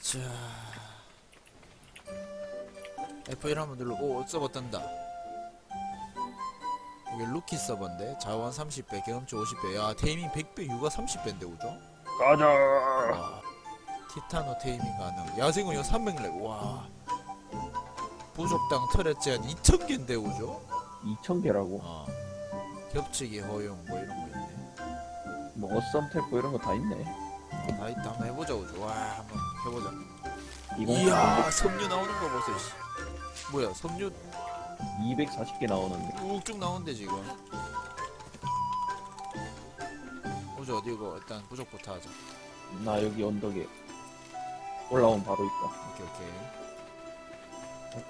자. F1 한번 누르고 오 서버 뜬다. 이게 루키 서버인데? 자원 30배 경험치 50배. 야 테이밍 100배 유가 30배인데 우죠? 가자. 와 티타노 테이밍 가능. 야생은 이거 300렉 와. 부족당 터렛 제한 2000개인데 우죠? 2,000개라고. 어. 겹치기 허용 뭐 이런 거 있네. 뭐 어썸 템포 이런 거 다 있네. 다 있다. 한번 해보자 우죠? 와 한번 해보자. 이거 이야 섬유 나오는 거 보세요 씨. 뭐야 섬유 240개 나오는데. 쭉쭉 나오는데 지금. 우주 어디고 일단 부족부터 하자. 나 여기 언덕에 올라오면 바로 있다. 오케이 오케이.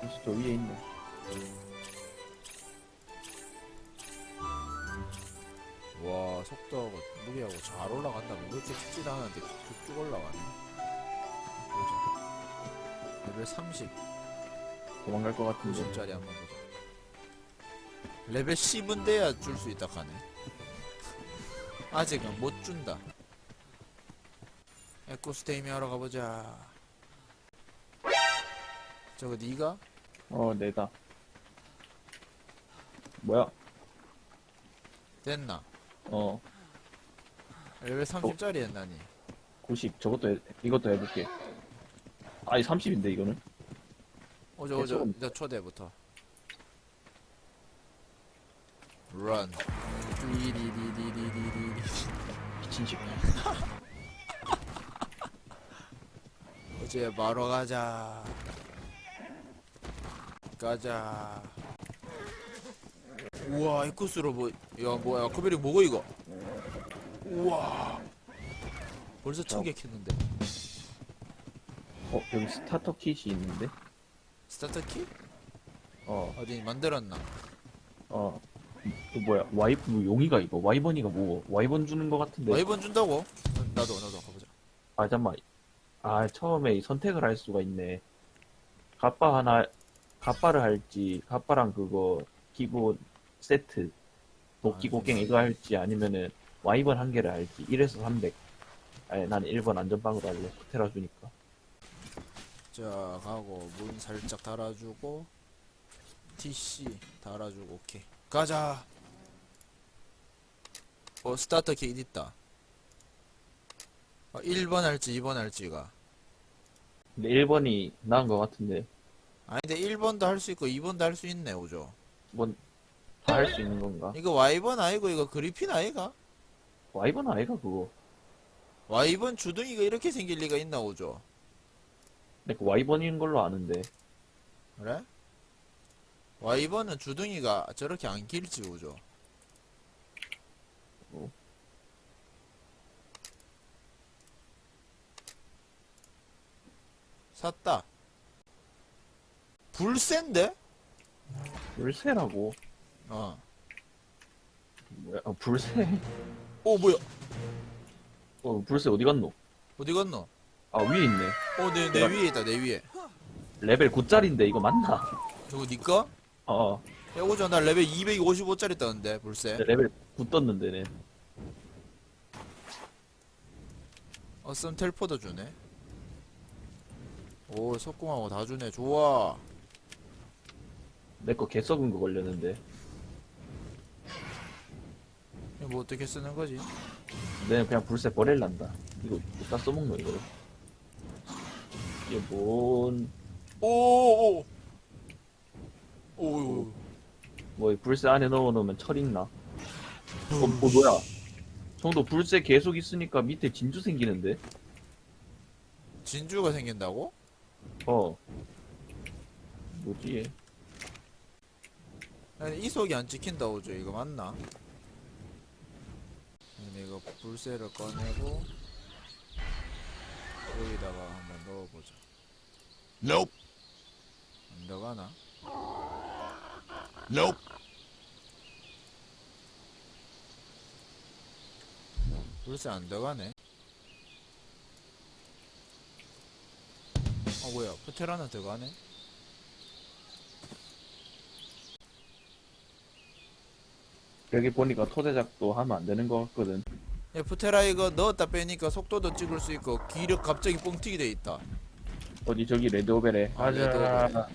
고수 저 위에 있네. 와 속도하고 무게하고 잘 올라간다. 뭐 그렇게 죽지도 않았는데 쭉쭉 올라가네 보자 레벨 30 도망갈 것 같은데. 90짜리 한번 보자 레벨 10은 돼야 줄 수 있다 하네 아직은 못 준다 에코스테이미 하러 가보자 저거 니가? 어, 내다. 뭐야? 됐나? 어, 레벨 30짜리 했나니? 90. 저것도 해, 이것도 해볼게. 아니 30인데 이거는? 오저 오저 조금- 나 초대부터. 런 리리리리리리리. 미친 식. 이제 바로 가자. 가자. 우와 에쿠스로 뭐야 뭐야 코베리 뭐고 이거? 우와. 벌써 천개 캤는데 어, 여기 스타터 킷이 있는데? 스타터 키? 어, 어디 만들었나? 어. 그 뭐야? 와이 뭐 용이가 이거? 와이번이가 뭐? 와이번 주는 것 같은데. 와이번 준다고? 나도 나도 가보자 아 잠만. 아 처음에 이 선택을 할 수가 있네. 갑바 하나, 갑바를 할지, 갑바랑 그거 기본 세트, 도끼 아, 곡괭 이거 할지 아니면은 와이번 한 개를 할지. 1에서 300. 아니 나는 1번 안전빵으로 할래. 테라 주니까. 자 가고 문 살짝 달아주고 TC 달아주고 오케이 가자 어 스타터 킷 있다 어, 1번 할지 2번 할지가 근데 1번이 나은 것 같은데. 아니 근데 1번도 할 수 있고 2번도 할 수 있네 오죠 뭔다 할 수 있는 건가? 이거 와이번 아니고 이거 그리핀 아이가? 와이번 아이가 그거. 와이번 주둥이가 이렇게 생길 리가 있나 오죠 근데 그 와이번인 걸로 아는데. 그래? 와 이번은 주둥이가 저렇게 안 길지 오죠 어. 샀다 불센데? 불새라고. 어. 뭐야? 어, 불새. 오 뭐야? 어 불새 어디 갔노? 어디 갔노? 아 위에 있네. 어, 내, 내 위에 있다, 내 위에. 레벨 9짜리인데 이거 맞나? 저거 니꺼? 어. 야, 오죠, 나 레벨 255짜리 떴는데, 불새. 레벨 9 떴는데 네. 어, 썸 텔포도 주네. 오, 석궁하고 다 주네. 좋아. 내 거 개 썩은 거 걸렸는데. 이거 뭐 어떻게 쓰는 거지? 내는 그냥 불새 버릴란다. 이거 어디다 써먹노 이거를. 이게 뭔, 오, 오, 오. 오, 뭐이 불새 안에 넣어놓으면 철 있나? 어, 어 뭐야? 정도 불새 계속 있으니까 밑에 진주 생기는데? 진주가 생긴다고? 어. 뭐지? 얘? 아니, 이속이 안 찍힌다, 오죠. 이거 맞나? 근데 이거 불새를 꺼내고, 여기다가 한번 넣어보자. Nope. 안 들어가나? Nope. 불새 안 들어가네. 어 뭐야 프테라는 들어가네. 여기 보니까 토대작도 하면 안 되는 것 같거든. 야 프테라 이거 넣었다 빼니까 속도도 찍을 수 있고 기력 갑자기 뻥튀기 돼 있다. 어디 저기 레드오벨에 아, 가자.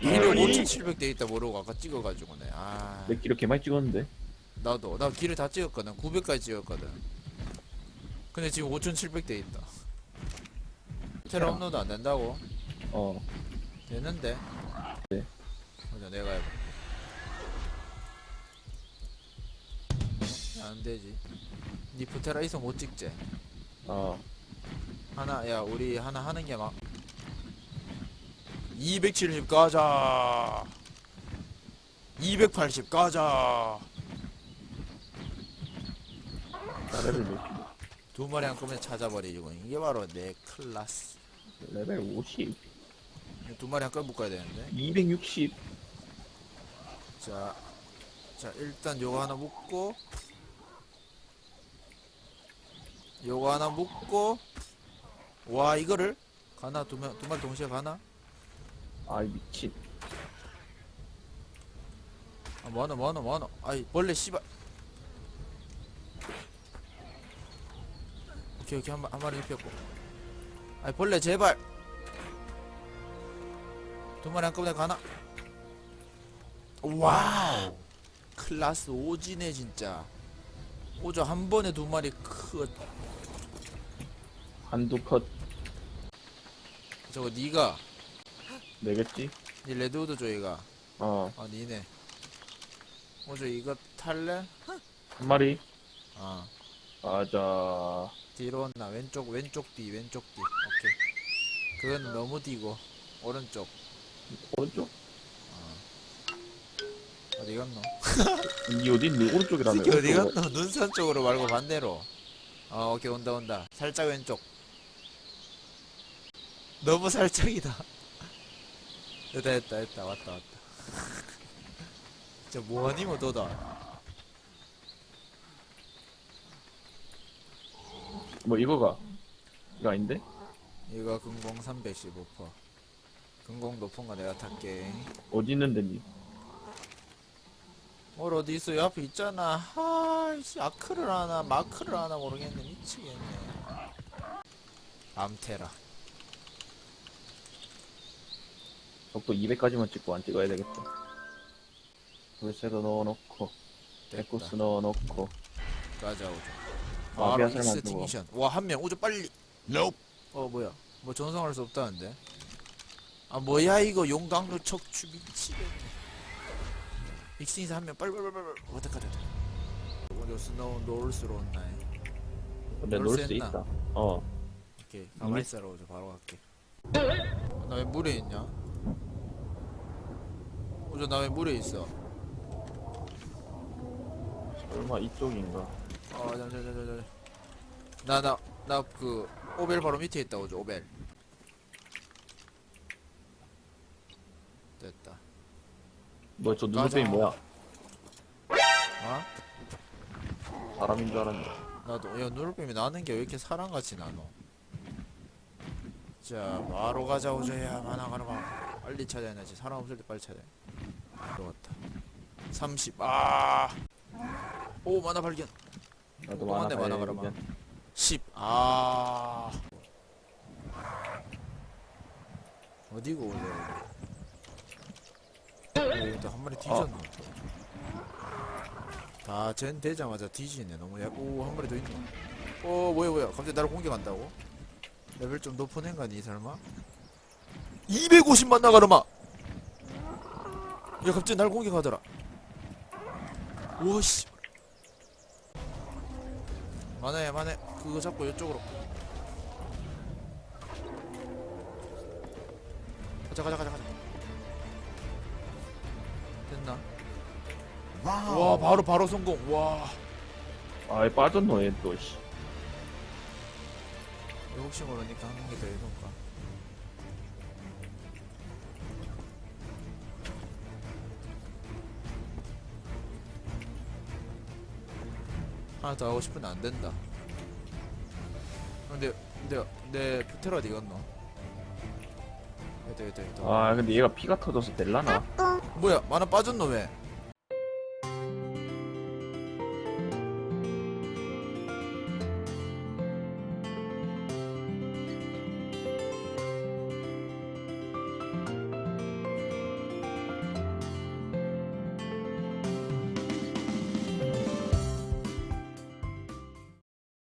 기록 이- 5700돼 있다 모르고 아까 찍어가지고네 아 내 기록 개많이 찍었는데. 나도 나 길을 다 찍었거든 900까지 찍었거든 근데 지금 5700돼 있다 테라. 업로드 안 된다고? 어. 되는데 네. 보자 내가 해볼게 안 되지 니 프테라 이성 못 찍지? 어. 하나 야 우리 하나 하는 게 막 270 가자 280 가자 레벨 몇? 두 마리 한꺼번에 찾아버리고 이게 바로 내 클라스 레벨 50. 두 마리 한꺼번에 묶어야 되는데 260. 자, 자 일단 요거 하나 묶고 요거 하나 묶고 와 이거를? 가나? 두두 마리 동시에 가나? 아이 미친. 아 뭐하노 뭐하노 뭐하노? 아이 벌레 씨발. 오케이 오케이. 한, 마- 한 마리 입혔고. 아이 벌레 제발. 두 마리 한꺼번에 가나? 와우. 클라스 오지네 진짜 오저 한 번에 두 마리 크 한두 컷. 저거 니가. 내겠지? 니 레드우드 조이가. 어. 아 니네. 오저 이거 탈래? 한 마리. 아. 가자. 뒤로 온나 왼쪽 왼쪽 뒤 왼쪽 뒤. 오케이. 그건 너무 뒤고. 오른쪽. 오른쪽? 어디 갔노? 니 어디 있니? 오른쪽이라며. 새끼 어디. 갔노? 눈산 쪽으로 말고 반대로 어 오케이 온다 온다 살짝 왼쪽 너무 살짝이다 됐다 됐다 됐다 왔다 왔다 진짜 뭐하니모 너다 뭐 이거가. 이거 아닌데? 이거 금공 315% 금공 높은 거 내가 탈게 어디 있는데 니? 뭘 어디 있어? 요 앞에 있잖아. 아이씨, 아크를 하나, 마크를 하나 모르겠네. 미치겠네. 암테라. 속도 200까지만 찍고 안 찍어야 되겠다. 불새도 넣어놓고, 에코스 됐다. 넣어놓고, 가자, 오죠. 아, 바로 만들고. 익스팅션. 와, 한 명. 오죠, 빨리. 어, 뭐야. 뭐 전성할 수 없다는데. 아, 뭐야, 이거. 용광로 척추 미치겠네. 익스팅션 한 명. 빨리, 빨리, 빨리, 빨리. 어떡하자. 오죠, 스노우 노을스로 온나이. 근데 놀놀수수 있나? 있다. 어. 오케이. 가만히 있어라, 오죠. 바로 갈게. 나 왜 물에 있냐? 오죠, 나 왜 물에 있어? 설마 이쪽인가? 어, 잠잠잠잠. 나나 나 그 오벨 바로 밑에 있다 오죠 오벨. 됐다. 뭐저 가자. 눈썹이 뭐야? 어? 사람인 줄 알았네. 나도 야 누르뱀이 나는 게 왜 이렇게 사람같이 나노? 자 바로 가자 오죠야 만화 가라 빨리 찾아야 되지 사람 없을 때 빨리 찾아. 들어갔다. 30. 아. 오 만화 발견. 나도 또 만화 한대 만화 가야 가라, 되겠네. 10. 아. 어디고 오죠? 어, 또한 마리 뒤졌네. 다젠 되자마자 뒤지네. 너무 약. 오한 마리 더 있네. 어 뭐야 뭐야? 갑자기 나를 공격한다고? 레벨 좀 높은 애가니 이 설마? 250만 나가르마. 야 갑자기 날 공격하더라. 오씨. 만해 만해 그거 잡고 이쪽으로 가자 가자 가자 가자 와 바로 바로 성공 와 아, 얘 빠졌노, 얘 또, 씨. 이거 혹시 모르니까 한 개 더 해놓을까 하나 더 하고 싶은데 안 된다 근데 근데 내 푸테라 어디 갔노? 됐다 됐다 됐다 아, 근데 얘가 피가 터져서 될라나? 뭐야 만화 빠졌노 왜?